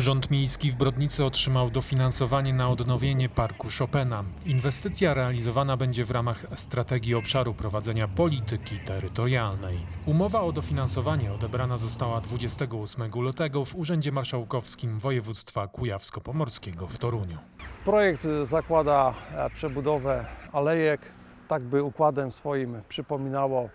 Urząd Miejski w Brodnicy otrzymał dofinansowanie na odnowienie parku Chopina. Inwestycja realizowana będzie w ramach strategii obszaru prowadzenia polityki terytorialnej. Umowa o dofinansowanie odebrana została 28 lutego w Urzędzie Marszałkowskim Województwa Kujawsko-Pomorskiego w Toruniu. Projekt zakłada e, przebudowę alejek, tak by układem swoim przypominało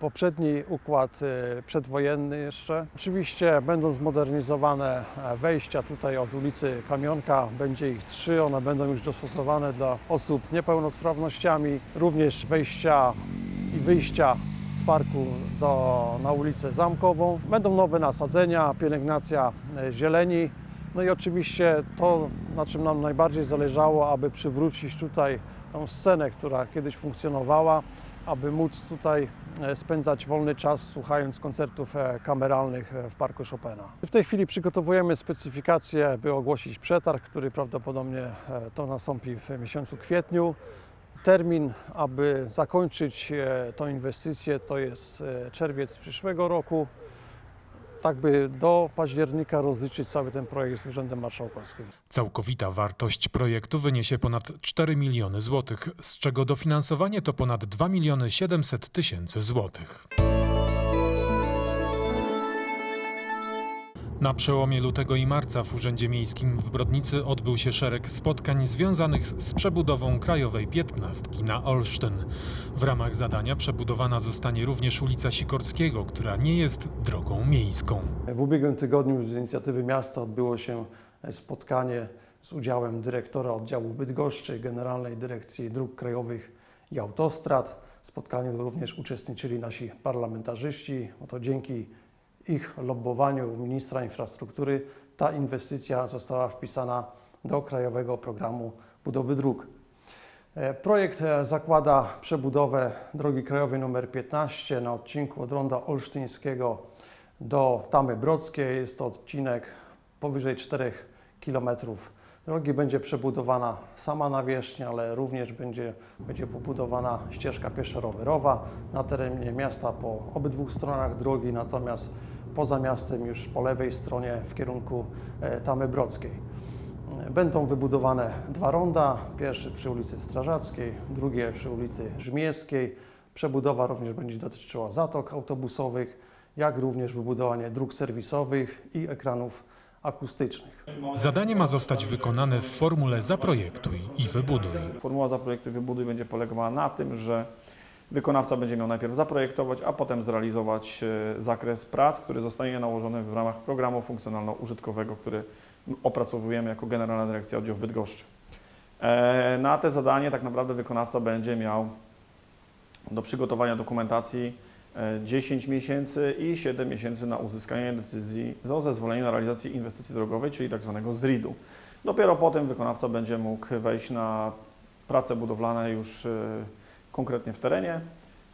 poprzedni układ e, przedwojenny jeszcze. Oczywiście będą zmodernizowane e, wejścia tutaj od ulicy Kamionka, będzie ich trzy, one będą już dostosowane dla osób z niepełnosprawnościami, również wejścia i wyjścia z parku do, na ulicę Zamkową. Będą nowe nasadzenia, pielęgnacja e, zieleni, no i oczywiście to, na czym nam najbardziej zależało, aby przywrócić tutaj tą scenę, która kiedyś funkcjonowała, aby móc tutaj e, spędzać wolny czas słuchając koncertów e, kameralnych e, w Parku Chopina. W tej chwili przygotowujemy specyfikację, by ogłosić przetarg, który prawdopodobnie to nastąpi w miesiącu kwietniu. Termin, aby zakończyć tą inwestycję, to jest czerwiec przyszłego roku tak by do października rozliczyć cały ten projekt z Urzędem Marszałkowskim. Całkowita wartość projektu wyniesie ponad 4 miliony złotych, z czego dofinansowanie to ponad 2 miliony 700 tysięcy złotych. Na przełomie lutego i marca w Urzędzie Miejskim w Brodnicy odbył się szereg spotkań związanych z przebudową Krajowej Piętnastki na Olsztyn. W ramach zadania przebudowana zostanie również ulica Sikorskiego, która nie jest drogą miejską. W ubiegłym tygodniu z inicjatywy miasta odbyło się spotkanie z udziałem dyrektora oddziału Bydgoszczy, Generalnej Dyrekcji Dróg Krajowych i Autostrad. W spotkaniu również uczestniczyli nasi parlamentarzyści. Oto dzięki ich lobbowaniu ministra infrastruktury ta inwestycja została wpisana do Krajowego Programu Budowy Dróg. E, Projekt e, zakłada przebudowę drogi krajowej nr 15 na odcinku od ronda olsztyńskiego do Tamy Brodzkiej. Jest to odcinek powyżej 4 km drogi. Będzie przebudowana sama nawierzchnia, ale również będzie, będzie pobudowana ścieżka pieszo-rowerowa na terenie miasta po obydwu stronach drogi, natomiast poza miastem już po lewej stronie w kierunku e, Tamy Brodzkiej. Będą wybudowane dwa ronda, pierwszy przy ulicy Strażackiej, drugie przy ulicy Żmierskiej. Przebudowa również będzie dotyczyła zatok autobusowych, jak również wybudowanie dróg serwisowych i ekranów akustycznych. Zadanie ma zostać wykonane w formule zaprojektuj i wybuduj. Formuła zaprojektuj wybuduj będzie polegała na tym, że wykonawca będzie miał najpierw zaprojektować, a potem zrealizować e, zakres prac, który zostanie nałożony w ramach programu funkcjonalno-użytkowego, który opracowujemy jako Generalna Dyrekcja Oddział w Bydgoszczy. E, Na te zadanie tak naprawdę wykonawca będzie miał do przygotowania dokumentacji e, 10 miesięcy i 7 miesięcy na uzyskanie decyzji o zezwoleniu na realizację inwestycji drogowej, czyli tak zwanego ZRID-u. Dopiero potem wykonawca będzie mógł wejść na prace budowlane już e, konkretnie w terenie,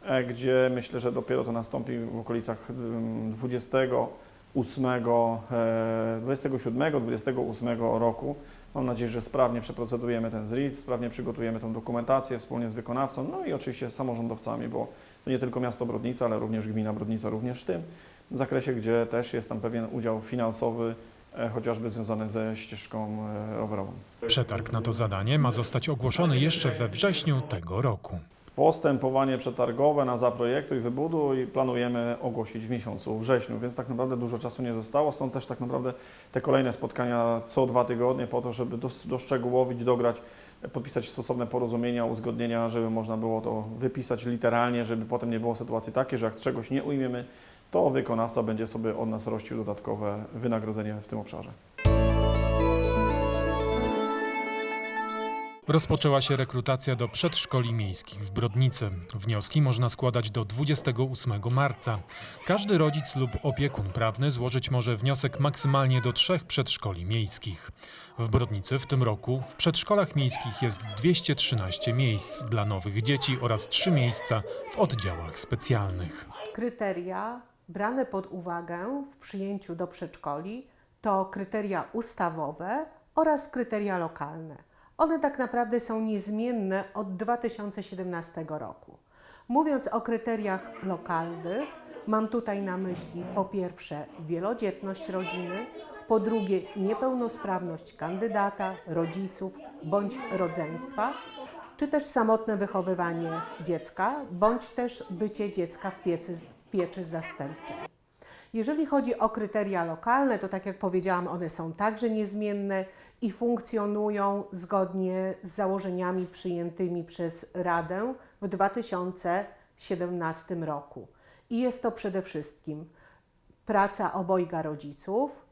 e, gdzie myślę, że dopiero to nastąpi w okolicach mm, 28, e, 27, 28 roku. Mam nadzieję, że sprawnie przeprocedujemy ten ZRID, sprawnie przygotujemy tą dokumentację wspólnie z wykonawcą, no i oczywiście z samorządowcami, bo to nie tylko miasto Brodnica, ale również gmina Brodnica również w tym zakresie, gdzie też jest tam pewien udział finansowy, e, chociażby związany ze ścieżką e, rowerową. Przetarg na to zadanie ma zostać ogłoszony jeszcze we wrześniu tego roku. Postępowanie przetargowe na zaprojektuj i wybuduj planujemy ogłosić w miesiącu wrześniu, więc tak naprawdę dużo czasu nie zostało, stąd też tak naprawdę te kolejne spotkania co dwa tygodnie po to, żeby dos- doszczegółowić, dograć, podpisać stosowne porozumienia, uzgodnienia, żeby można było to wypisać literalnie, żeby potem nie było sytuacji takiej, że jak czegoś nie ujmiemy, to wykonawca będzie sobie od nas rościł dodatkowe wynagrodzenie w tym obszarze. Rozpoczęła się rekrutacja do przedszkoli miejskich w Brodnicy. Wnioski można składać do 28 marca. Każdy rodzic lub opiekun prawny złożyć może wniosek maksymalnie do trzech przedszkoli miejskich. W Brodnicy w tym roku w przedszkolach miejskich jest 213 miejsc dla nowych dzieci oraz 3 miejsca w oddziałach specjalnych. Kryteria brane pod uwagę w przyjęciu do przedszkoli to kryteria ustawowe oraz kryteria lokalne. One tak naprawdę są niezmienne od 2017 roku. Mówiąc o kryteriach lokalnych, mam tutaj na myśli po pierwsze wielodzietność rodziny, po drugie niepełnosprawność kandydata, rodziców bądź rodzeństwa, czy też samotne wychowywanie dziecka, bądź też bycie dziecka w piecy, w pieczy zastępczej. Jeżeli chodzi o kryteria lokalne, to tak jak powiedziałam, one są także niezmienne i funkcjonują zgodnie z założeniami przyjętymi przez Radę w 2017 roku. I jest to przede wszystkim praca obojga rodziców,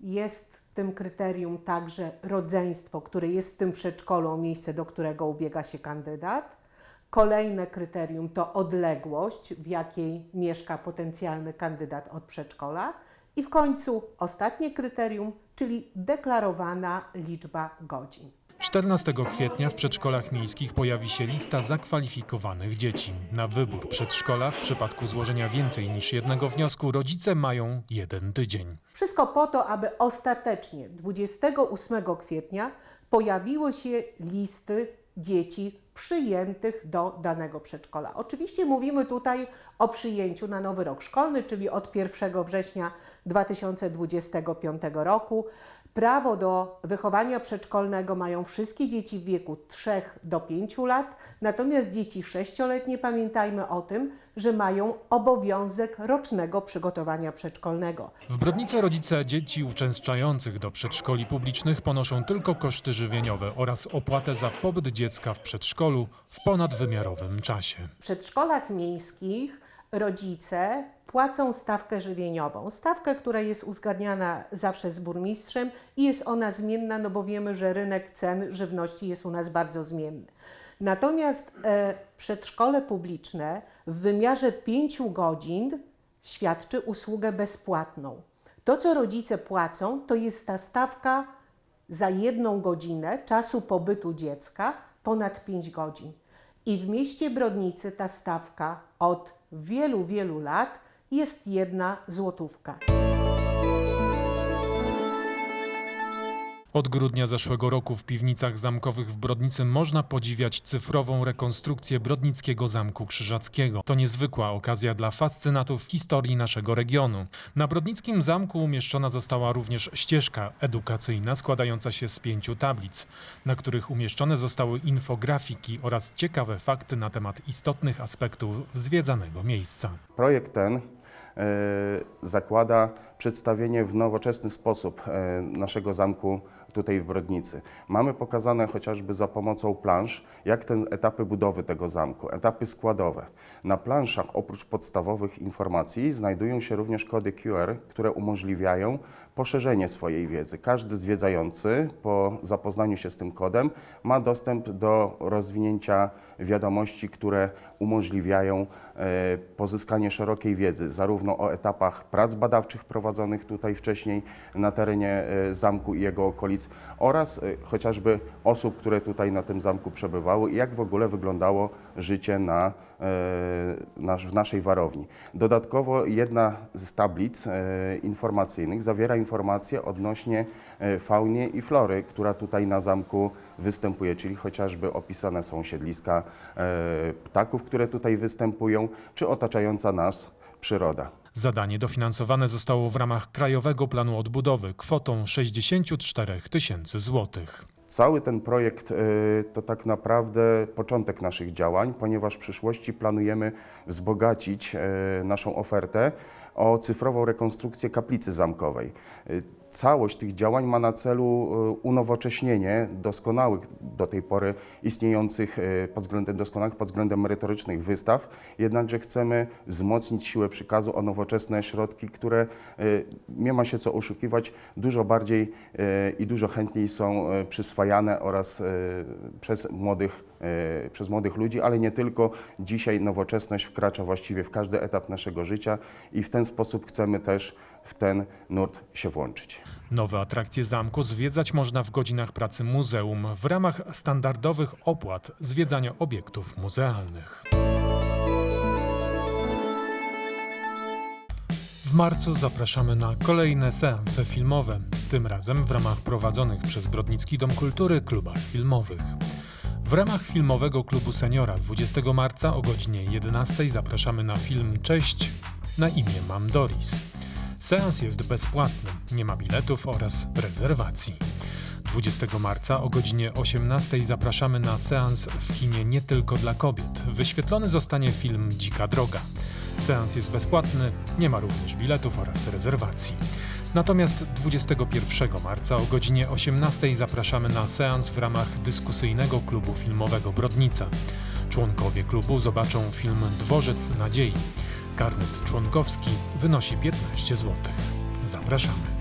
jest tym kryterium także rodzeństwo, które jest w tym przedszkolu, miejsce, do którego ubiega się kandydat. Kolejne kryterium to odległość, w jakiej mieszka potencjalny kandydat od przedszkola. I w końcu ostatnie kryterium, czyli deklarowana liczba godzin. 14 kwietnia w przedszkolach miejskich pojawi się lista zakwalifikowanych dzieci. Na wybór przedszkola w przypadku złożenia więcej niż jednego wniosku rodzice mają jeden tydzień. Wszystko po to, aby ostatecznie 28 kwietnia pojawiły się listy dzieci przyjętych do danego przedszkola. Oczywiście mówimy tutaj o przyjęciu na nowy rok szkolny, czyli od 1 września 2025 roku. Prawo do wychowania przedszkolnego mają wszystkie dzieci w wieku 3 do 5 lat, natomiast dzieci 6-letnie pamiętajmy o tym, że mają obowiązek rocznego przygotowania przedszkolnego. W Brodnicy rodzice dzieci uczęszczających do przedszkoli publicznych ponoszą tylko koszty żywieniowe oraz opłatę za pobyt dziecka w przedszkolu w ponadwymiarowym czasie. W przedszkolach miejskich rodzice płacą stawkę żywieniową. Stawkę, która jest uzgadniana zawsze z burmistrzem i jest ona zmienna, no bo wiemy, że rynek cen żywności jest u nas bardzo zmienny. Natomiast e, przedszkole publiczne w wymiarze 5 godzin świadczy usługę bezpłatną. To, co rodzice płacą, to jest ta stawka za jedną godzinę czasu pobytu dziecka ponad 5 godzin. I w mieście Brodnicy ta stawka od wielu, wielu lat jest jedna złotówka. Od grudnia zeszłego roku w piwnicach zamkowych w Brodnicy można podziwiać cyfrową rekonstrukcję Brodnickiego Zamku Krzyżackiego. To niezwykła okazja dla fascynatów historii naszego regionu. Na Brodnickim Zamku umieszczona została również ścieżka edukacyjna składająca się z pięciu tablic, na których umieszczone zostały infografiki oraz ciekawe fakty na temat istotnych aspektów zwiedzanego miejsca. Projekt ten e, zakłada przedstawienie w nowoczesny sposób e, naszego zamku tutaj w Brodnicy. Mamy pokazane chociażby za pomocą plansz, jak te etapy budowy tego zamku, etapy składowe. Na planszach oprócz podstawowych informacji znajdują się również kody QR, które umożliwiają poszerzenie swojej wiedzy. Każdy zwiedzający po zapoznaniu się z tym kodem ma dostęp do rozwinięcia wiadomości, które umożliwiają pozyskanie szerokiej wiedzy, zarówno o etapach prac badawczych prowadzonych tutaj wcześniej na terenie e, zamku i jego okolic oraz e, chociażby osób, które tutaj na tym zamku przebywały i jak w ogóle wyglądało życie na, e, w naszej warowni. Dodatkowo jedna z tablic e, informacyjnych zawiera informacje odnośnie e, faunie i flory, która tutaj na zamku występuje, czyli chociażby opisane są siedliska e, ptaków, które tutaj występują, czy otaczająca nas przyroda. Zadanie dofinansowane zostało w ramach Krajowego Planu Odbudowy kwotą 64 tysięcy złotych. Cały ten projekt y, to tak naprawdę początek naszych działań, ponieważ w przyszłości planujemy wzbogacić y, naszą ofertę o cyfrową rekonstrukcję kaplicy zamkowej. Całość tych działań ma na celu y, unowocześnienie doskonałych do tej pory istniejących y, pod względem doskonałych pod względem merytorycznych wystaw, jednakże chcemy wzmocnić siłę przekazu o nowoczesne środki, które y, nie ma się co oszukiwać, dużo bardziej i dużo chętniej są przyswajane oraz przez młodych, przez młodych ludzi, ale nie tylko. Dzisiaj nowoczesność wkracza właściwie w każdy etap naszego życia i w ten sposób chcemy też w ten nurt się włączyć. Nowe atrakcje zamku zwiedzać można w godzinach pracy muzeum w ramach standardowych opłat zwiedzania obiektów muzealnych. W marcu zapraszamy na kolejne seanse filmowe, tym razem w ramach prowadzonych przez Brodnicki Dom Kultury klubach filmowych. W ramach filmowego klubu seniora 20 marca o godzinie 11 zapraszamy na film Cześć, na imię mam Doris. Seans jest bezpłatny, nie ma biletów oraz rezerwacji. 20 marca o godzinie 18 zapraszamy na seans w kinie nie tylko dla kobiet. Wyświetlony zostanie film Dzika Droga. Seans jest bezpłatny, nie ma również biletów oraz rezerwacji. Natomiast 21 marca o godzinie 18 zapraszamy na seans w ramach dyskusyjnego klubu filmowego Brodnica. Członkowie klubu zobaczą film Dworzec Nadziei. Karnet członkowski wynosi 15 zł. Zapraszamy.